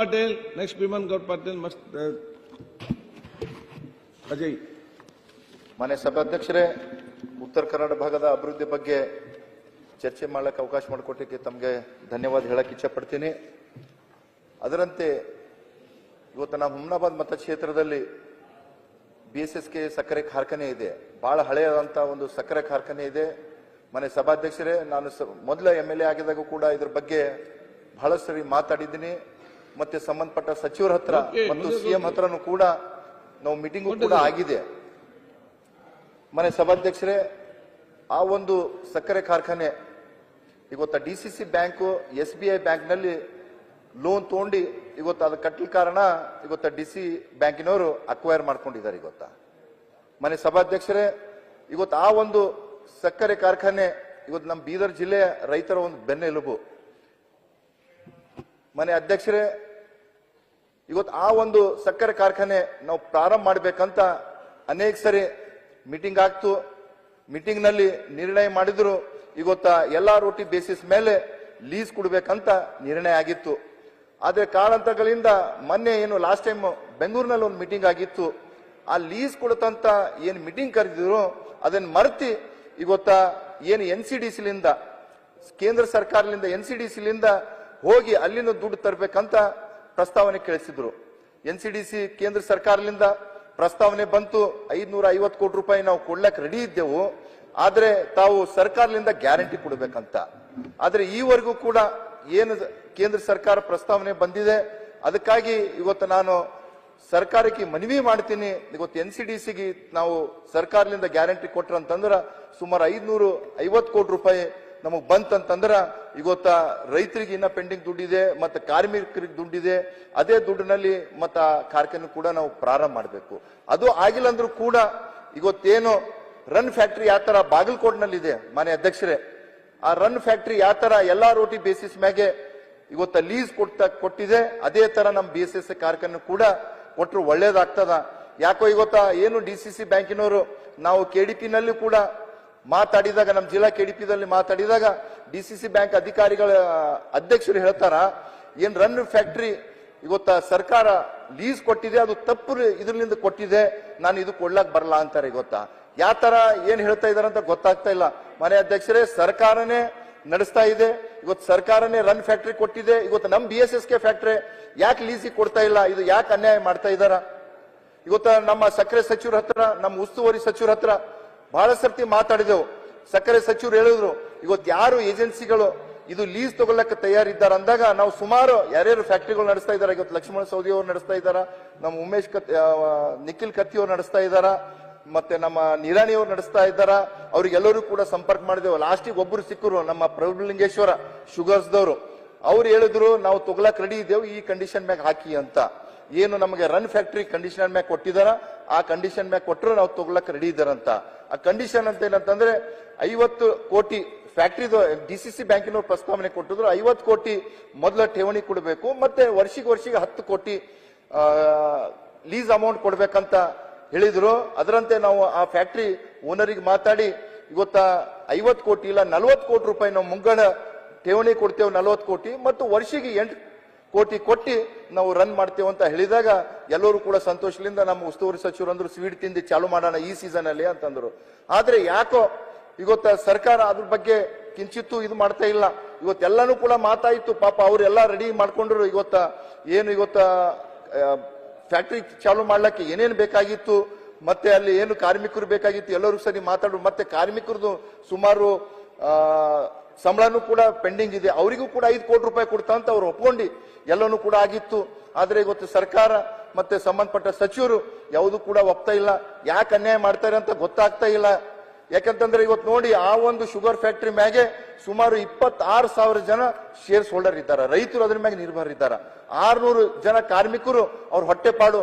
Patel, next Biman Gaur Patel ಮಸ್ತ್ ಅಜಯ್. ಮಾನ್ಯ ಸಭಾಧ್ಯಕ್ಷರೇ ಉತ್ತರ ಕರ್ನಾಟಕ ಭಾಗದ ಅಭಿವೃದ್ಧಿ ಬಗ್ಗೆ ಚರ್ಚೆ ಮಾಡಲಿಕ್ಕೆ ಅವಕಾಶ ಮಾಡಿಕೊಟ್ಟಿಕ್ಕೆ ತಮಗೆ ಧನ್ಯವಾದ ಹೇಳಕ್ಕೆ ಇಚ್ಛೆ ಪಡ್ತೀನಿ ಅದರಂತೆ ಇವತ್ತು ನಾವು ಹುಮ್ನಾಬಾದ್ ಮತಕ್ಷೇತ್ರದಲ್ಲಿ ಬಿ ಎಸ್ ಎಸ್ಗೆ ಸಕ್ಕರೆ ಕಾರ್ಖಾನೆ ಇದೆ. ಬಹಳ ಹಳೆಯದಂತ ಒಂದು ಸಕ್ಕರೆ ಕಾರ್ಖಾನೆ ಇದೆ. ಮನೆ ಸಭಾಧ್ಯಕ್ಷರೇ ನಾನು ಮೊದಲ ಎಂ ಎಲ್ ಎ ಆಗಿದಾಗ ಕೂಡ ಇದ್ರ ಬಗ್ಗೆ ಬಹಳ ಸರಿ ಮಾತಾಡಿದ್ದೀನಿ. ಮತ್ತೆ ಸಂಬಂಧಪಟ್ಟ ಸಚಿವರ ಹತ್ರ ಮತ್ತು ಸಿಎಂ ಹತ್ರನೂ ಕೂಡ ನಾವು ಮೀಟಿಂಗು ಕೂಡ ಆಗಿದೆ. ಮನೆ ಸಭಾಧ್ಯಕ್ಷರೇ ಆ ಒಂದು ಸಕ್ಕರೆ ಕಾರ್ಖಾನೆ ಇವತ್ತ D C C bank S B I ಬ್ಯಾಂಕ್ನಲ್ಲಿ ಲೋನ್ ತಗೊಂಡು ಇವತ್ತು ಅದು ಕಟ್ಟಲು ಕಾರಣ ಇವತ್ತ ಡಿ ಸಿ ಬ್ಯಾಂಕಿನವರು ಅಕ್ವೈರ್ ಮಾಡ್ಕೊಂಡಿದ್ದಾರೆ ಇವತ್ತ. ಮನೆ ಸಭಾಧ್ಯಕ್ಷರೇ ಇವತ್ತು ಆ ಒಂದು ಸಕ್ಕರೆ ಕಾರ್ಖಾನೆ ಇವತ್ತು ನಮ್ಮ ಬೀದರ್ ಜಿಲ್ಲೆಯ ರೈತರ ಒಂದು ಬೆನ್ನೆಲುಬು. ಮನೆ ಅಧ್ಯಕ್ಷರೇ, ಇವತ್ತು ಆ ಒಂದು ಸಕ್ಕರೆ ಕಾರ್ಖಾನೆ ನಾವು ಪ್ರಾರಂಭ ಮಾಡಬೇಕಂತ ಅನೇಕ ಸರಿ ಮೀಟಿಂಗ್ ಆಗ್ತು. ಮೀಟಿಂಗ್ನಲ್ಲಿ ನಿರ್ಣಯ ಮಾಡಿದ್ರು. ಇವತ್ತ ಎಲ್ಲಾ ರೋಟಿ ಬೇಸಿಸ್ ಮೇಲೆ ಲೀಸ್ ಕೊಡಬೇಕಂತ ನಿರ್ಣಯ ಆಗಿತ್ತು. ಆದರೆ ಕಾರಣಾಂತರಗಳಿಂದ ಮೊನ್ನೆ ಏನು ಲಾಸ್ಟ್ ಟೈಮ್ ಬೆಂಗಳೂರಿನಲ್ಲಿ ಒಂದು ಮೀಟಿಂಗ್ ಆಗಿತ್ತು. ಆ ಲೀಸ್ ಕೊಡತಂತ ಏನು ಮೀಟಿಂಗ್ ಕರೆದಿದ್ರು ಅದನ್ನ ಮರೆತಿ ಇವತ್ತ ಏನು ಎನ್ ಸಿ ಡಿ ಸಿಲಿಂದ ಕೇಂದ್ರ ಸರ್ಕಾರದಿಂದ ಎನ್ ಸಿ ಡಿ ಸಿಲಿಂದ ಹೋಗಿ ಅಲ್ಲಿನ ದುಡ್ಡು ತರಬೇಕಂತ ಪ್ರಸ್ತಾವನೆ ಕಳಿಸಿದ್ರು. ಎನ್ ಸಿ ಡಿ ಸಿ ಕೇಂದ್ರ ಸರ್ಕಾರದಿಂದ ಪ್ರಸ್ತಾವನೆ ಬಂತು ಐದ್ನೂರ ಐವತ್ತು ಕೋಟಿ ರೂಪಾಯಿ ನಾವು ಕೊಡ್ಲಕ್ ರೆಡಿ ಇದ್ದೆವು, ಆದ್ರೆ ತಾವು ಸರ್ಕಾರದಿಂದ ಗ್ಯಾರಂಟಿ ಕೊಡಬೇಕಂತ. ಆದ್ರೆ ಈವರೆಗೂ ಕೂಡ ಏನು ಕೇಂದ್ರ ಸರ್ಕಾರ ಪ್ರಸ್ತಾವನೆ ಬಂದಿದೆ, ಅದಕ್ಕಾಗಿ ಇವತ್ತು ನಾನು ಸರ್ಕಾರಕ್ಕೆ ಮನವಿ ಮಾಡ್ತೀನಿ. ಇವತ್ತು ಎನ್ ಸಿ ಡಿ ಸಿಗೆ ನಾವು ಸರ್ಕಾರದಿಂದ ಗ್ಯಾರಂಟಿ ಕೊಟ್ರ ಅಂತಂದ್ರ ಸುಮಾರು ಐದ್ನೂರು ಐವತ್ತು ಕೋಟಿ ರೂಪಾಯಿ ನಮಗ್ ಬಂತಂತಂದ್ರೆ ಇವತ್ತ ರೈತರಿಗೆ ಇನ್ನ ಪೆಂಡಿಂಗ್ ದುಡ್ಡಿದೆ, ಮತ್ತು ಕಾರ್ಮಿಕರಿಗೆ ದುಡ್ಡಿದೆ, ಅದೇ ದುಡ್ಡಿನಲ್ಲಿ ಮತ್ತು ಕಾರ್ಖಾನೆ ಕೂಡ ನಾವು ಪ್ರಾರಂಭ ಮಾಡಬೇಕು. ಅದು ಆಗಿಲ್ಲ ಅಂದ್ರೂ ಕೂಡ ಇವತ್ತೇನು ರನ್ ಫ್ಯಾಕ್ಟ್ರಿ ಯಾವ ಥರ ಬಾಗಲಕೋಟ್ನಲ್ಲಿದೆ ಮನೆ ಅಧ್ಯಕ್ಷರೇ, ಆ ರನ್ ಫ್ಯಾಕ್ಟ್ರಿ ಯಾವ ಥರ ಎಲ್ಲ ರೋಟಿ ಬೇಸಿಸ್ ಮ್ಯಾಗೆ ಇವತ್ತ ಲೀಸ್ ಕೊಡ್ತಾ, ಕೊಟ್ಟಿದೆ, ಅದೇ ಥರ ನಮ್ಮ ಬಿ ಎಸ್ ಎಸ್ ಕಾರ್ಖಾನೆ ಕೂಡ ಕೊಟ್ಟರು ಒಳ್ಳೇದಾಗ್ತದ. ಯಾಕೋ ಇವತ್ತ ಏನು ಡಿ ಸಿ ಸಿ ಬ್ಯಾಂಕಿನವರು, ನಾವು ಕೆ ಡಿ ನಲ್ಲಿ ಕೂಡ ಮಾತಾಡಿದಾಗ, ನಮ್ಮ ಜಿಲ್ಲಾ ಕೆಡಿಪಿದಲ್ಲಿ ಮಾತಾಡಿದಾಗ, ಡಿ ಸಿ ಸಿ ಬ್ಯಾಂಕ್ ಅಧಿಕಾರಿಗಳ ಅಧ್ಯಕ್ಷರು ಹೇಳ್ತಾರ, ಏನ್ ರನ್ ಫ್ಯಾಕ್ಟ್ರಿ, ಇವತ್ತ ಸರ್ಕಾರ ಲೀಸ್ ಕೊಟ್ಟಿದೆ, ಅದು ತಪ್ಪು ಇದರಿಂದ ಕೊಟ್ಟಿದೆ, ನಾನು ಇದು ಕೊಡ್ಲಾಕ್ ಬರಲ್ಲ ಅಂತಾರೆ ಗೊತ್ತಾ? ಯಾವ ತರ ಏನ್ ಹೇಳ್ತಾ ಇದಾರೆ ಅಂತ ಗೊತ್ತಾಗ್ತಾ ಇಲ್ಲ. ಮನೆ ಅಧ್ಯಕ್ಷರೇ, ಸರ್ಕಾರನೇ ನಡೆಸ್ತಾ ಇದೆ, ಇವತ್ತು ಸರ್ಕಾರನೇ ರನ್ ಫ್ಯಾಕ್ಟ್ರಿ ಕೊಟ್ಟಿದೆ, ಇವತ್ತು ನಮ್ಮ B S S K factory ಯಾಕೆ ಲೀಸಿಗೆ ಕೊಡ್ತಾ ಇಲ್ಲ, ಇದು ಯಾಕೆ ಅನ್ಯಾಯ ಮಾಡ್ತಾ ಇದಾರ? ಇವತ್ತ ನಮ್ಮ ಸಕ್ಕರೆ ಸಚಿವರ ಹತ್ರ, ನಮ್ಮ ಉಸ್ತುವಾರಿ ಸಚಿವರ ಹತ್ರ ಬಹಳ ಸರ್ತಿ ಮಾತಾಡಿದೆವು. ಸಕ್ಕರೆ ಸಚಿವರು ಹೇಳಿದ್ರು, ಇವತ್ತು ಯಾರು ಏಜೆನ್ಸಿಗಳು ಇದು ಲೀಸ್ ತಗೊಳ್ಳಕ್ಕೆ ತಯಾರಿದ್ದಾರೆ? ಅಂದಾಗ ನಾವು ಸುಮಾರು ಯಾರ್ಯಾರು ಫ್ಯಾಕ್ಟ್ರಿಗಳು ನಡೆಸ್ತಾ ಇದ್ದಾರೆ, ಇವತ್ತು ಲಕ್ಷ್ಮಣ ಸೌದಿ ಅವರು ನಡೆಸ್ತಾ ಇದ್ದಾರ, ನಮ್ಮ ಉಮೇಶ್ ಕತ್ ನಿಖಿಲ್ ಕತ್ತಿ ಅವರು ನಡೆಸ್ತಾ ಇದ್ದಾರ, ಮತ್ತೆ ನಮ್ಮ ನಿರಾಣಿ ಅವರು ನಡೆಸ್ತಾ ಇದ್ದಾರ. ಅವ್ರಿಗೆಲ್ಲರೂ ಕೂಡ ಸಂಪರ್ಕ ಮಾಡಿದೆವು. ಲಾಸ್ಟಿಗೆ ಒಬ್ಬರು ಸಿಕ್ಕರು, ನಮ್ಮ ಪ್ರಭುಲಿಂಗೇಶ್ವರ ಶುಗರ್ಸ್ದವರು. ಅವ್ರು ಹೇಳಿದ್ರು, ನಾವು ತಗೊಳಕ್ ರೆಡಿ ಇದ್ದೇವೆ, ಈ ಕಂಡೀಷನ್ ಮ್ಯಾಗ ಹಾಕಿ ಅಂತ. ಏನು ನಮಗೆ ರನ್ ಫ್ಯಾಕ್ಟ್ರಿ ಕಂಡೀಷನ್ ಮ್ಯಾಗ ಕೊಟ್ಟಿದಾರ ಆ ಕಂಡೀಷನ್ ಮ್ಯಾಗ ಕೊಟ್ಟರು ನಾವು ತಗೊಳಕ್ ರೆಡಿ ಇದ್ದಾರಂತ ಆ ಕಂಡೀಷನ್ ಅಂತ ಏನಂತಂದ್ರೆ ಐವತ್ತು ಕೋಟಿ ಫ್ಯಾಕ್ಟ್ರಿದು ಡಿ ಸಿ ಸಿ ಬ್ಯಾಂಕಿನವ್ರು ಪ್ರಸ್ತಾವನೆ ಕೊಟ್ಟಿದ್ರು, ಐವತ್ತು ಕೋಟಿ ಮೊದಲ ಠೇವಣಿ ಕೊಡಬೇಕು, ಮತ್ತೆ ವರ್ಷಿಗೆ ವರ್ಷಿಗೆ ಹತ್ತು ಕೋಟಿ ಲೀಸ್ ಅಮೌಂಟ್ ಕೊಡ್ಬೇಕಂತ ಹೇಳಿದ್ರು. ಅದರಂತೆ ನಾವು ಆ ಫ್ಯಾಕ್ಟ್ರಿ ಓನರಿಗೆ ಮಾತಾಡಿ, ಇವತ್ತ ಐವತ್ತು ಕೋಟಿ ಇಲ್ಲ, ನಲ್ವತ್ತು ಕೋಟಿ ರೂಪಾಯಿ ನಾವು ಮುಂಗಡ ಠೇವಣಿ ಕೊಡ್ತೇವೆ ನಲ್ವತ್ತು ಕೋಟಿ, ಮತ್ತು ವರ್ಷಿಗೆ ಎಂಟು ಕೋಟಿ ಕೊಟ್ಟು ನಾವು ರನ್ ಮಾಡ್ತೇವೆ ಅಂತ ಹೇಳಿದಾಗ ಎಲ್ಲರೂ ಕೂಡ ಸಂತೋಷದಿಂದ ನಮ್ಮ ಉಸ್ತುವಾರಿ ಸಚಿವರು ಅಂದ್ರು ಸ್ವೀಟ್ ತಿಂದು ಚಾಲು ಮಾಡೋಣ ಈ ಸೀಸನ್ ಅಲ್ಲಿ ಅಂತಂದ್ರು. ಆದ್ರೆ ಯಾಕೋ ಇವತ್ತ ಸರ್ಕಾರ ಅದ್ರ ಬಗ್ಗೆ ಕಿಂಚಿತ್ತೂ ಇದು ಮಾಡ್ತಾ ಇಲ್ಲ. ಇವತ್ತೆಲ್ಲಾನು ಕೂಡ ಮಾತಾಯಿತು. ಪಾಪ ಅವರೆಲ್ಲ ರೆಡಿ ಮಾಡ್ಕೊಂಡ್ರು ಇವತ್ತ ಏನು ಇವತ್ತ ಫ್ಯಾಕ್ಟ್ರಿ ಚಾಲು ಮಾಡ್ಲಿಕ್ಕೆ ಏನೇನು ಬೇಕಾಗಿತ್ತು, ಮತ್ತೆ ಅಲ್ಲಿ ಏನು ಕಾರ್ಮಿಕರು ಬೇಕಾಗಿತ್ತು ಎಲ್ಲರೂ ಸರಿ ಮಾತಾಡು ಮತ್ತೆ ಕಾರ್ಮಿಕರದು ಸುಮಾರು ಸಂಬಳನೂ ಕೂಡ ಪೆಂಡಿಂಗ್ ಇದೆ. ಅವರಿಗೂ ಕೂಡ ಐದು ಕೋಟಿ ರೂಪಾಯಿ ಕೊಡ್ತಾ ಅಂತ ಅವ್ರು ಒಪ್ಕೊಂಡು. ಎಲ್ಲನೂ ಕೂಡ ಆಗಿತ್ತು. ಆದರೆ ಇವತ್ತು ಸರ್ಕಾರ ಮತ್ತೆ ಸಂಬಂಧಪಟ್ಟ ಸಚಿವರು ಯಾವುದು ಕೂಡ ಒಪ್ತಾ ಇಲ್ಲ. ಯಾಕೆ ಅನ್ಯಾಯ ಮಾಡ್ತಾರೆ ಅಂತ ಗೊತ್ತಾಗ್ತಾ ಇಲ್ಲ. ಯಾಕಂತಂದ್ರೆ ಇವತ್ತು ನೋಡಿ ಆ ಒಂದು ಶುಗರ್ ಫ್ಯಾಕ್ಟರಿ ಮ್ಯಾಗೆ ಸುಮಾರು ಇಪ್ಪತ್ತಾರು ಸಾವಿರ ಜನ ಶೇರ್ಸ್ ಹೋಲ್ಡರ್ ಇದ್ದಾರೆ. ರೈತರು ಅದ್ರ ಮ್ಯಾಗ ನಿರ್ಭರ ಇದ್ದಾರೆ. ಆರ್ನೂರು ಜನ ಕಾರ್ಮಿಕರು ಅವ್ರ ಹೊಟ್ಟೆಪಾಡು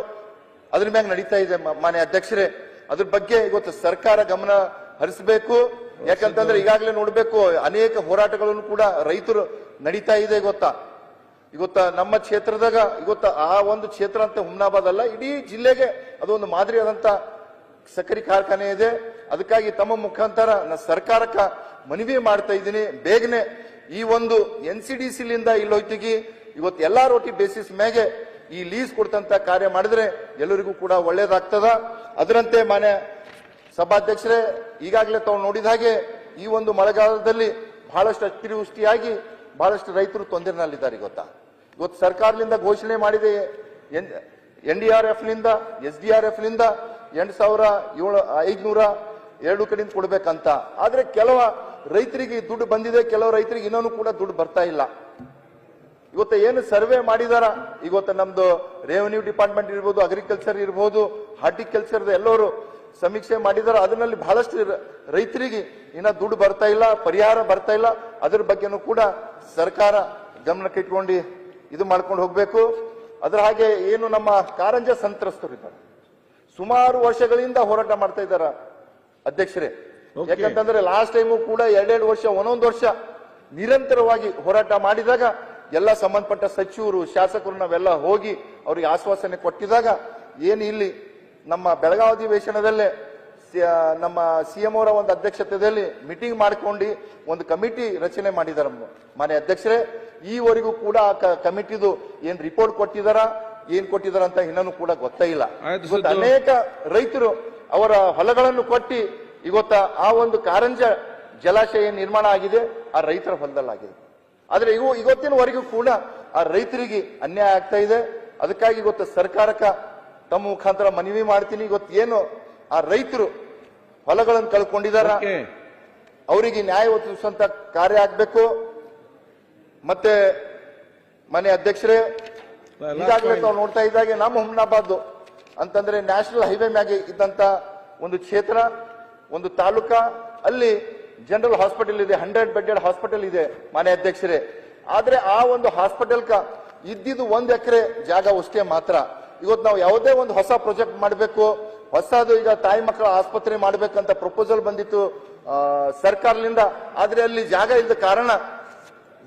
ಅದ್ರ ಮ್ಯಾಗ ನಡೀತಾ ಇದೆ ಮಾನ್ಯ ಅಧ್ಯಕ್ಷರೇ. ಅದ್ರ ಬಗ್ಗೆ ಇವತ್ತು ಸರ್ಕಾರ ಗಮನ ಹರಿಸಬೇಕು. ಯಾಕಂತಂದ್ರೆ ಈಗಾಗಲೇ ನೋಡ್ಬೇಕು ಅನೇಕ ಹೋರಾಟಗಳನ್ನು ಕೂಡ ರೈತರು ನಡೀತಾ ಇದೆ ಗೊತ್ತಾ? ಇವತ್ತ ನಮ್ಮ ಕ್ಷೇತ್ರದಾಗ ಇವತ್ತ ಆ ಒಂದು ಕ್ಷೇತ್ರ ಅಂತ ಹುಮ್ನಾಬಾದ್ ಅಲ್ಲ, ಇಡೀ ಜಿಲ್ಲೆಗೆ ಅದೊಂದು ಮಾದರಿಯಾದಂತ ಸಕ್ಕರೆ ಕಾರ್ಖಾನೆ ಇದೆ. ಅದಕ್ಕಾಗಿ ತಮ್ಮ ಮುಖಾಂತರ ಸರ್ಕಾರಕ್ಕ ಮನವಿ ಮಾಡ್ತಾ ಇದ್ದೀನಿ. ಬೇಗನೆ ಈ ಒಂದು ಎನ್ ಸಿ ಡಿ ಸಿಲಿಂದ ಇಲ್ಲೋಯ್ತಿಗಿ, ಇವತ್ತು ಎಲ್ಲಾ ರೋಟಿ ಬೇಸಿಸ್ ಮೇಲೆ ಈ ಲೀಸ್ ಕೊಡ್ತಂತ ಕಾರ್ಯ ಮಾಡಿದ್ರೆ ಎಲ್ಲರಿಗೂ ಕೂಡ ಒಳ್ಳೇದಾಗ್ತದ. ಅದರಂತೆ ಮಾನ್ಯ ಸಭಾಧ್ಯಕ್ಷರೇ, ಈಗಾಗಲೇ ತಾವು ನೋಡಿದ ಹಾಗೆ ಈ ಒಂದು ಮಳೆಗಾಲದಲ್ಲಿ ಬಹಳಷ್ಟು ಅತಿವೃಷ್ಟಿಯಾಗಿ ಬಹಳಷ್ಟು ರೈತರು ತೊಂದರೆನಲ್ಲಿದ್ದಾರೆ, ಗೊತ್ತಾ? ಇವತ್ತು ಸರ್ಕಾರದಿಂದ ಘೋಷಣೆ ಮಾಡಿದೆ, ಎನ್ ಡಿ ಆರ್ ಎಫ್ನಿಂದ ಎಸ್ ಡಿ ಆರ್ ಎಫ್ನಿಂದ ಎಂಟು ಸಾವಿರ ಏಳು, ಐದುನೂರ ಎರಡು ಕಡೆಯಿಂದ ಕೊಡಬೇಕಂತ. ಆದರೆ ಕೆಲವ ರೈತರಿಗೆ ದುಡ್ಡು ಬಂದಿದೆ, ಕೆಲವು ರೈತರಿಗೆ ಇನ್ನೂ ಕೂಡ ದುಡ್ಡು ಬರ್ತಾ ಇಲ್ಲ. ಇವತ್ತು ಏನು ಸರ್ವೆ ಮಾಡಿದಾರ? ಇವತ್ತು ನಮ್ದು ರೆವೆನ್ಯೂ ಡಿಪಾರ್ಟ್ಮೆಂಟ್ ಇರ್ಬೋದು ಅಗ್ರಿಕಲ್ಚರ್ ಇರ್ಬೋದು ಹಾರ್ಟಿಕಲ್ಚರ್ ಎಲ್ಲರೂ ಸಮೀಕ್ಷೆ ಮಾಡಿದಾರ ಅದರಲ್ಲಿ ಬಹಳಷ್ಟು ರೈತರಿಗೆ ಇನ್ನ ದುಡ್ಡು ಬರ್ತಾ ಇಲ್ಲ ಪರಿಹಾರ ಬರ್ತಾ ಇಲ್ಲ. ಅದ್ರ ಬಗ್ಗೆನೂ ಕೂಡ ಸರ್ಕಾರ ಗಮನಕ್ಕೆ ಇಟ್ಕೊಂಡು ಇದು ಮಾಡ್ಕೊಂಡು ಹೋಗ್ಬೇಕು. ಅದ್ರ ಹಾಗೆ ಏನು ನಮ್ಮ ಕಾರಂಜ ಸಂತ್ರಸ್ತರು ಇದ್ದಾರೆ. ಸುಮಾರು ವರ್ಷಗಳಿಂದ ಹೋರಾಟ ಮಾಡ್ತಾ ಇದ್ದಾರ ಅಧ್ಯಕ್ಷರೇ. ಯಾಕಂತಂದ್ರೆ ಲಾಸ್ಟ್ ಟೈಮು ಕೂಡ ಎರಡೆರಡು ವರ್ಷ ಒಂದೊಂದು ವರ್ಷ ನಿರಂತರವಾಗಿ ಹೋರಾಟ ಮಾಡಿದಾಗ ಎಲ್ಲ ಸಂಬಂಧಪಟ್ಟ ಸಚಿವರು ಶಾಸಕರು ನಾವೆಲ್ಲ ಹೋಗಿ ಅವ್ರಿಗೆ ಆಶ್ವಾಸನೆ ಕೊಟ್ಟಿದಾಗ ಏನು ಇಲ್ಲಿ ನಮ್ಮ ಬೆಳಗಾವಿ ಅಧಿವೇಶನದಲ್ಲೇ ಸಿ- ಎಂ ಸಿಎಂ ಅವರ ಒಂದು ಅಧ್ಯಕ್ಷತೆಯಲ್ಲಿ ಮೀಟಿಂಗ್ ಮಾಡಿಕೊಂಡು ಒಂದು ಕಮಿಟಿ ರಚನೆ ಮಾಡಿದ್ದಾರೆ ಮಾನ್ಯ ಅಧ್ಯಕ್ಷರೇ. ಈವರೆಗೂ ಕೂಡ ಆ ಕಮಿಟಿದು ಏನ್ ರಿಪೋರ್ಟ್ ಕೊಟ್ಟಿದಾರ ಏನ್ ಕೊಟ್ಟಿದಾರ ಅಂತ ಇನ್ನೂ ಕೂಡ ಗೊತ್ತೇ ಇಲ್ಲ. ಅನೇಕ ರೈತರು ಅವರ ಹೊಲಗಳನ್ನು ಕೊಟ್ಟಿ ಇವತ್ತ ಆ ಒಂದು ಕಾರಂಜ ಜಲಾಶಯ ನಿರ್ಮಾಣ ಆಗಿದೆ ಆ ರೈತರ ಹೊಲದಲ್ಲಾಗಿದೆ ಆದ್ರೆ ಇವು ಇವತ್ತಿನವರೆಗೂ ಕೂಡ ಆ ರೈತರಿಗೆ ಅನ್ಯಾಯ ಆಗ್ತಾ ಇದೆ. ಅದಕ್ಕಾಗಿ ಇವತ್ತು ಸರ್ಕಾರಕ್ಕ ತಮ್ಮ ಮುಖಾಂತರ ಮನವಿ ಮಾಡ್ತೀನಿ ಇವತ್ತು ಏನು ಆ ರೈತರು ಹೊಲಗಳನ್ನು ಕಳ್ಕೊಂಡಿದಾರ. ಅವರಿಗೆ ನ್ಯಾಯ ಒದಗಿಸುವಂತ ಕಾರ್ಯ ಆಗ್ಬೇಕು. ಮತ್ತೆ ಮನೆ ಅಧ್ಯಕ್ಷರೇ ಈಗಾಗಲೇ ತಾವು ನೋಡ್ತಾ ಇದ್ದಾಗೆ ನಮ್ಮ ಹುಮ್ನಾಬಾದ್ ಅಂತಂದ್ರೆ ನ್ಯಾಷನಲ್ ಹೈವೇ ಮ್ಯಾಗೆ ಇದ್ದಂತ ಒಂದು ಕ್ಷೇತ್ರ ಒಂದು ತಾಲೂಕ. ಅಲ್ಲಿ ಜನರಲ್ ಹಾಸ್ಪಿಟಲ್ ಇದೆ ಹಂಡ್ರೆಡ್ ಬೆಡ್ಡೆಡ್ ಹಾಸ್ಪಿಟಲ್ ಇದೆ ಮನೆ ಅಧ್ಯಕ್ಷರೇ. ಆದ್ರೆ ಆ ಒಂದು ಹಾಸ್ಪಿಟಲ್ ಕ ಇದ್ದಿದ್ದು ಒಂದ್ ಎಕರೆ ಜಾಗ ಅಷ್ಟೇ ಮಾತ್ರ. ಇವತ್ತು ನಾವು ಯಾವುದೇ ಒಂದು ಹೊಸ ಪ್ರಾಜೆಕ್ಟ್ ಮಾಡಬೇಕು ಹೊಸದು ಈಗ ತಾಯಿ ಮಕ್ಕಳ ಆಸ್ಪತ್ರೆ ಮಾಡಬೇಕಂತ ಪ್ರಪೋಸಲ್ ಬಂದಿತ್ತು. ಸರ್ಕಾರದಿಂದ ಆದ್ರೆ ಅಲ್ಲಿ ಜಾಗ ಇಲ್ಲದ ಕಾರಣ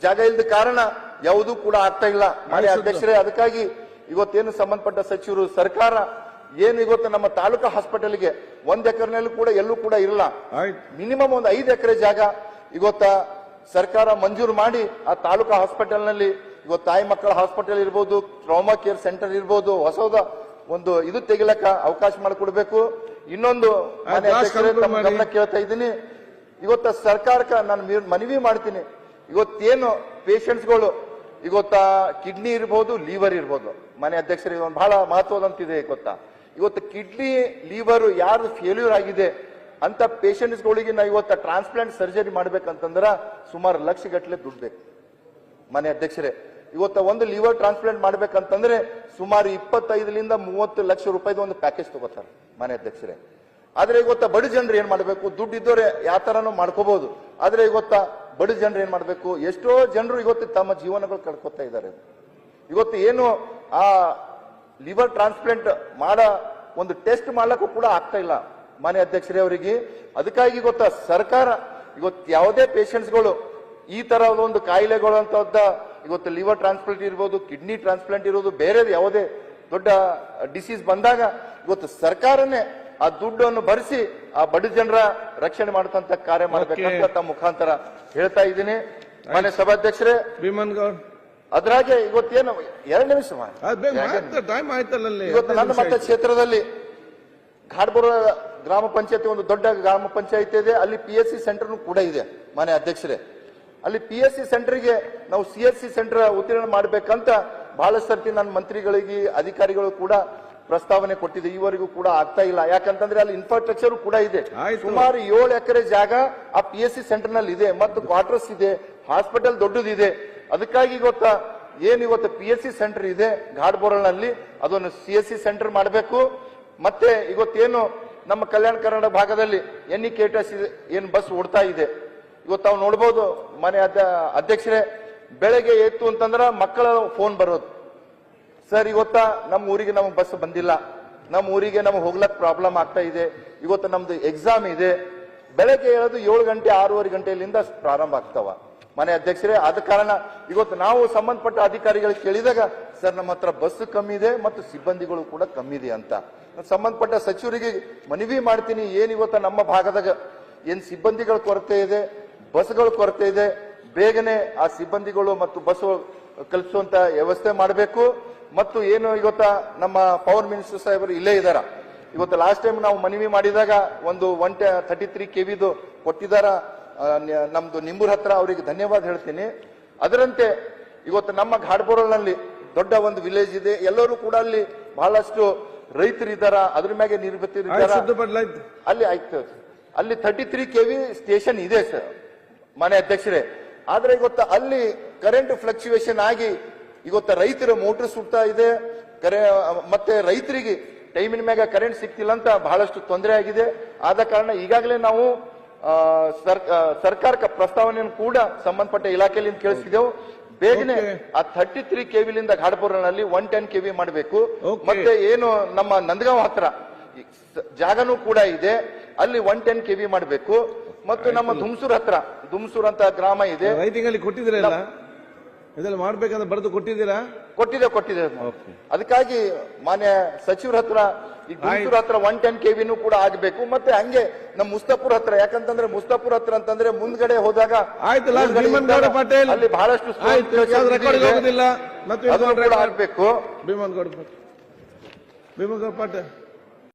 ಜಾಗ ಇಲ್ಲದ ಕಾರಣ ಯಾವುದೂ ಕೂಡ ಆಗ್ತಾ ಇಲ್ಲ. ಮಾನ್ಯ. ಅಧ್ಯಕ್ಷರೇ ಅದಕ್ಕಾಗಿ ಇವತ್ತೇನು ಸಂಬಂಧಪಟ್ಟ ಸಚಿವರು ಸರ್ಕಾರ ಏನು ಇವತ್ತು ನಮ್ಮ ತಾಲೂಕಾ ಹಾಸ್ಪಿಟಲ್ಗೆ ಒಂದ್ ಎಕರೆನಲ್ಲೂ ಕೂಡ ಎಲ್ಲೂ ಕೂಡ ಇರಲ್ಲ. ಮಿನಿಮಮ್ ಒಂದು ಐದು ಎಕರೆ ಜಾಗ ಇವತ್ತ ಸರ್ಕಾರ ಮಂಜೂರು ಮಾಡಿ ಆ ತಾಲೂಕಾ ಹಾಸ್ಪಿಟಲ್ನಲ್ಲಿ ಇವತ್ತು ತಾಯಿ ಮಕ್ಕಳ ಹಾಸ್ಪಿಟಲ್ ಇರ್ಬೋದು ಟ್ರಾಮಾ ಕೇರ್ ಸೆಂಟರ್ ಇರ್ಬೋದು ಹೊಸದ ಒಂದು ಇದು ತೆಗಿಲಕ್ಕ ಅವಕಾಶ ಮಾಡಿಕೊಡ್ಬೇಕು. ಇನ್ನೊಂದು. ಗಮನ ಕೇಳ್ತಾ ಇದ್ದೀನಿ. ಇವತ್ತ ಸರ್ಕಾರಕ್ಕೆ ನಾನು ಮನವಿ ಮಾಡ್ತೀನಿ. ಇವತ್ತೇನು ಪೇಷಂಟ್ಸ್ಗಳು ಇವತ್ತ ಕಿಡ್ನಿ ಇರ್ಬೋದು ಲಿವರ್ ಇರ್ಬೋದು. ಮನೆ ಅಧ್ಯಕ್ಷರು ಇದೊಂದು ಬಹಳ ಮಹತ್ವದಂತಿದೆ ಗೊತ್ತಾ? ಇವತ್ತು ಕಿಡ್ನಿ ಲೀವರ್ ಯಾರು ಫೇಲ್ಯೂರ್ ಆಗಿದೆ ಅಂತ ಪೇಷಂಟ್ಸ್ಗಳಿಗೆ ನಾವು ಇವತ್ತ ಟ್ರಾನ್ಸ್ಪ್ಲಾಂಟ್ ಸರ್ಜರಿ ಮಾಡ್ಬೇಕಂತಂದ್ರ ಸುಮಾರು ಲಕ್ಷ ಗಟ್ಟಲೆ ದುಡ್ಡು ಬೇಕು. ಮನೆ ಅಧ್ಯಕ್ಷರೇ ಇವತ್ತ ಒಂದು ಲಿವರ್ ಟ್ರಾನ್ಸ್ಪ್ಲಾಂಟ್ ಮಾಡ್ಬೇಕಂತಂದ್ರೆ ಸುಮಾರು ಇಪ್ಪತ್ತೈದರಿಂದ ಮೂವತ್ತು ಲಕ್ಷ ರೂಪಾಯಿದು ಒಂದು ಪ್ಯಾಕೇಜ್ ತಗೋತಾರೆ ಮನೆ ಅಧ್ಯಕ್ಷರೇ. ಆದ್ರೆ ಇವತ್ತ ಬಡ ಜನರು ಏನ್ ಮಾಡಬೇಕು? ದುಡ್ಡು ಇದ್ದವ್ರೆ ಯಾವ ಥರನೂ ಮಾಡ್ಕೋಬಹುದು ಆದ್ರೆ ಇವತ್ತ ಬಡ ಜನರು ಏನ್ ಮಾಡಬೇಕು? ಎಷ್ಟೋ ಜನರು ಇವತ್ತು ತಮ್ಮ ಜೀವನಗಳು ಕಳ್ಕೊತಾ ಇದ್ದಾರೆ. ಇವತ್ತು ಏನು ಆ ಲಿವರ್ ಟ್ರಾನ್ಸ್ಪ್ಲಾಂಟ್ ಮಾಡ ಒಂದು ಟೆಸ್ಟ್ ಮಾಡ್ಲಕ್ಕೂ ಕೂಡ ಆಗ್ತಾ ಇಲ್ಲ ಮನೆ ಅಧ್ಯಕ್ಷರೇ ಅವರಿಗೆ. ಅದಕ್ಕಾಗಿ ಗೊತ್ತಾ ಸರ್ಕಾರ ಇವತ್ತು ಯಾವುದೇ ಪೇಷಂಟ್ಸ್ಗಳು ಈ ತರ ಒಂದು ಕಾಯಿಲೆಗಳು ಅಂತ ಇವತ್ತು ಲಿವರ್ ಟ್ರಾನ್ಸ್ಪ್ಲಾಂಟ್ ಇರ್ಬೋದು ಕಿಡ್ನಿ ಟ್ರಾನ್ಸ್ಪ್ಲಾಂಟ್ ಇರೋದು ಬೇರೆ ಯಾವುದೇ ದೊಡ್ಡ ಡಿಸೀಸ್ ಬಂದಾಗ ಇವತ್ತು ಸರ್ಕಾರನೇ ಆ ದುಡ್ಡನ್ನು ಭರಿಸಿ ಆ ಬಡ ಜನರ ರಕ್ಷಣೆ ಮಾಡತಂತ ಕಾರ್ಯ ಮಾಡಬೇಕಂತ ತಮ್ಮ ಮುಖಾಂತರ ಹೇಳ್ತಾ ಇದ್ದೀನಿ. ಮಾನ್ಯ ಸಭಾಧ್ಯಕ್ಷರೇ ಭೀಮನ್ ಗೌಡ್. ಅದ್ರಾಗೆ ಇವತ್ತೇನು ಎರಡು ನಿಮಿಷ ಇವತ್ತು ನನ್ನ ಮತ ಕ್ಷೇತ್ರದಲ್ಲಿ ಘಾಟ್ಬುರ ಗ್ರಾಮ ಪಂಚಾಯತಿ ಒಂದು ದೊಡ್ಡ ಗ್ರಾಮ ಪಂಚಾಯತಿ ಇದೆ. ಅಲ್ಲಿ ಪಿ ಎಸ್ ಸಿ ಸೆಂಟರ್ ಕೂಡ ಇದೆ ಮಾನ್ಯ ಅಧ್ಯಕ್ಷರೇ. ಅಲ್ಲಿ ಪಿ ಎಸ್ ಸಿ ಸೆಂಟರ್ಗೆ ನಾವು ಸಿ ಎಸ್ ಸಿ ಸೆಂಟರ್ ಉತ್ತೀರ್ಣ ಮಾಡಬೇಕಂತ ಬಹಳಷ್ಟು ಸರ್ತಿ ನನ್ನ ಮಂತ್ರಿಗಳಿಗೆ ಅಧಿಕಾರಿಗಳು ಕೂಡ ಪ್ರಸ್ತಾವನೆ ಕೊಟ್ಟಿದೆ. ಈವರೆಗೂ ಕೂಡ ಆಗ್ತಾ ಇಲ್ಲ. ಯಾಕಂತಂದ್ರೆ ಅಲ್ಲಿ ಇನ್ಫ್ರಾಸ್ಟ್ರಕ್ಚರ್ ಕೂಡ ಇದೆ. ಸುಮಾರು ಏಳು ಎಕರೆ ಜಾಗ ಆ ಪಿ ಎಸ್ ಸಿ ಸೆಂಟರ್ನಲ್ಲಿ ಇದೆ. ಮತ್ತು ಕ್ವಾರ್ಟರ್ಸ್ ಇದೆ ಹಾಸ್ಪಿಟಲ್ ದೊಡ್ಡದಿದೆ. ಅದಕ್ಕಾಗಿ ಗೊತ್ತಾ ಏನ್ ಇವತ್ತು ಪಿ ಎಸ್ ಸಿ ಸೆಂಟರ್ ಇದೆ ಘಾಟ್ಬೋರಲ್ನಲ್ಲಿ ಅದನ್ನು ಸಿ ಎಸ್ ಸಿ ಸೆಂಟರ್ ಮಾಡಬೇಕು. ಮತ್ತೆ ಇವತ್ತೇನು ನಮ್ಮ ಕಲ್ಯಾಣ ಕರ್ನಾಟಕ ಭಾಗದಲ್ಲಿ ಎನ್ ಇ ಕೆಟಸ್ ಏನ್ ಬಸ್ ಓಡ್ತಾ ಇದೆ. ಇವತ್ತು ನಾವು ನೋಡ್ಬೋದು, ಮನೆ ಅಧ್ಯ ಅಧ್ಯಕ್ಷರೇ, ಬೆಳಗ್ಗೆ ಎತ್ತು ಅಂತಂದ್ರೆ ಮಕ್ಕಳ ಫೋನ್ ಬರೋದು. ಸರ್, ಇವತ್ತ ನಮ್ಮ ಊರಿಗೆ ನಮಗೆ ಬಸ್ ಬಂದಿಲ್ಲ. ನಮ್ಮ ಊರಿಗೆ ನಮಗೆ ಹೋಗ್ಲಕ್ ಪ್ರಾಬ್ಲಮ್ ಆಗ್ತಾ ಇದೆ. ಇವತ್ತು ನಮ್ದು ಎಕ್ಸಾಮ್ ಇದೆ. ಬೆಳಗ್ಗೆ ಹೇಳೋದು ಏಳು ಗಂಟೆ, ಆರೂವರೆ ಗಂಟೆಯಿಂದ ಪ್ರಾರಂಭ ಆಗ್ತಾವ. ಮನೆ ಅಧ್ಯಕ್ಷರೇ, ಆದ ಕಾರಣ ಇವತ್ತು ನಾವು ಸಂಬಂಧಪಟ್ಟ ಅಧಿಕಾರಿಗಳು ಕೇಳಿದಾಗ, ಸರ್, ನಮ್ಮ ಹತ್ರ ಬಸ್ ಕಮ್ಮಿ ಇದೆ ಮತ್ತು ಸಿಬ್ಬಂದಿಗಳು ಕೂಡ ಕಮ್ಮಿ ಇದೆ ಅಂತ. ಸಂಬಂಧಪಟ್ಟ ಸಚಿವರಿಗೆ ಮನವಿ ಮಾಡ್ತೀನಿ. ಏನ್ ಇವತ್ತ ನಮ್ಮ ಭಾಗದಾಗ ಏನ್ ಸಿಬ್ಬಂದಿಗಳ ಕೊರತೆ ಇದೆ ಬಸ್ಗಳ ಕೊರತೆ ಇದೆ. ಬೇಗನೆ ಆ ಸಿಬ್ಬಂದಿಗಳು ಮತ್ತು ಬಸ್ ಕಲಿಸುವಂತ ವ್ಯವಸ್ಥೆ ಮಾಡಬೇಕು. ಮತ್ತು ಏನು ಇವತ್ತ ನಮ್ಮ ಪವರ್ ಮಿನಿಸ್ಟರ್ ಸಾಹೇಬರು ಇಲ್ಲೇ ಇದ್ದಾರ ಇವತ್ತು ಲಾಸ್ಟ್ ಟೈಮ್ ನಾವು ಮನವಿ ಮಾಡಿದಾಗ ಒಂದು ಒನ್ ಥರ್ಟಿ ತ್ರೀ ಕೆವಿದು ನ- ನಮ್ದು ನಿಂಬೂರ್ ಹತ್ರ ಅವರಿಗೆ ಧನ್ಯವಾದ ಹೇಳ್ತೀನಿ. ಅದರಂತೆ ಇವತ್ತು ನಮ್ಮ ಘಾಟ್ಬೋರಲ್ನಲ್ಲಿ ದೊಡ್ಡ ಒಂದು ವಿಲೇಜ್ ಇದೆ. ಎಲ್ಲರೂ ಕೂಡ ಅಲ್ಲಿ ಬಹಳಷ್ಟು ರೈತರಿದ್ದಾರ. ಅದ್ರ ಮ್ಯಾಗೆ ಸಿದ್ಧಪಡ್ಲಾಯ್ತು ಅಲ್ಲಿ ಆಯ್ತು. ಅಲ್ಲಿ ತರ್ಟಿ ತ್ರೀ ಕೆವಿ ಸ್ಟೇಷನ್ ಇದೆ ಸರ್ ಮನೆ ಅಧ್ಯಕ್ಷರೇ ಆದ್ರೆ ಇವತ್ತು ಅಲ್ಲಿ ಕರೆಂಟ್ ಫ್ಲಕ್ಚುಯೇಷನ್ ಆಗಿ ಇವತ್ತು ರೈತರ ಮೋಟರ್ ಸುಡ್ತಾ ಇದೆ ಕರೆ ಮತ್ತೆ ರೈತರಿಗೆ ಟೈಮಿನ ಮ್ಯಾಗ ಕರೆಂಟ್ ಸಿಗ್ತಿಲ್ಲ ಅಂತ ಬಹಳಷ್ಟು ತೊಂದರೆ ಆಗಿದೆ. ಆದ ಕಾರಣ ಈಗಾಗಲೇ ನಾವು ಸರ್ಕಾರಕ್ಕೆ ಪ್ರಸ್ತಾವನೆಯನ್ನು ಕೂಡ ಸಂಬಂಧಪಟ್ಟ ಇಲಾಖೆಯಲ್ಲಿ ಕೇಳಿಸಿದೆವು ಬೇಗನೆ ಆ ಥರ್ಟಿ ತ್ರೀ ಕೆವಿಲಿಂದ ಘಾಟ್ಪುರನಲ್ಲಿ ಒನ್ ಟೆನ್ ಕೆವಿ ಮಾಡಬೇಕು. ಮತ್ತೆ ಏನು ನಮ್ಮ ನಂದಗಾಂವ್ ಹತ್ರ ಜಾಗನೂ ಕೂಡ ಇದೆ. ಅಲ್ಲಿ ಒನ್ ಟೆನ್ ಕೆವಿ ಮಾಡಬೇಕು. ಮತ್ತು ನಮ್ಮ ಧುಮ್ಸೂರ್ ಹತ್ರ ಧುಮ್ಸೂರ್ ಅಂತ ಗ್ರಾಮ ಇದೆ. ರೈಟಿಂಗ್ ಅಲ್ಲಿ ಕೊಟ್ಟಿದ್ದೀರಲ್ಲ ಇದೆಲ್ಲ ಮಾಡ್ಬೇಕಂತ ಬರೆದು ಕೊಟ್ಟಿದ್ದೀರಾ? ಕೊಟ್ಟಿದೆ ಕೊಟ್ಟಿದೆ. ಅದಕ್ಕಾಗಿ ಮಾನ್ಯ ಸಚಿವರ ಹತ್ರ ಈ ಗುಂಟೂರ್ ಹತ್ರ ಒನ್ ಟೆನ್ ಕೆವಿನೂ ಕೂಡ ಆಗಬೇಕು. ಮತ್ತೆ ಹಂಗೆ ನಮ್ಮ ಮುಸ್ತಾಪುರ್ ಹತ್ರ ಯಾಕಂತಂದ್ರೆ ಮುಸ್ತಾಪುರ್ ಹತ್ರ ಅಂತಂದ್ರೆ ಮುಂದ್ಗಡೆ ಹೋದಾಗ ಅಲ್ಲಿ ಬಹಳಷ್ಟು ಆಗ್ಬೇಕು ಭೀಮನ್ಗೌಡ ಪಾಟೀಲ್. ಭೀಮನ್ಗೌಡ ಪಾಟೀಲ್.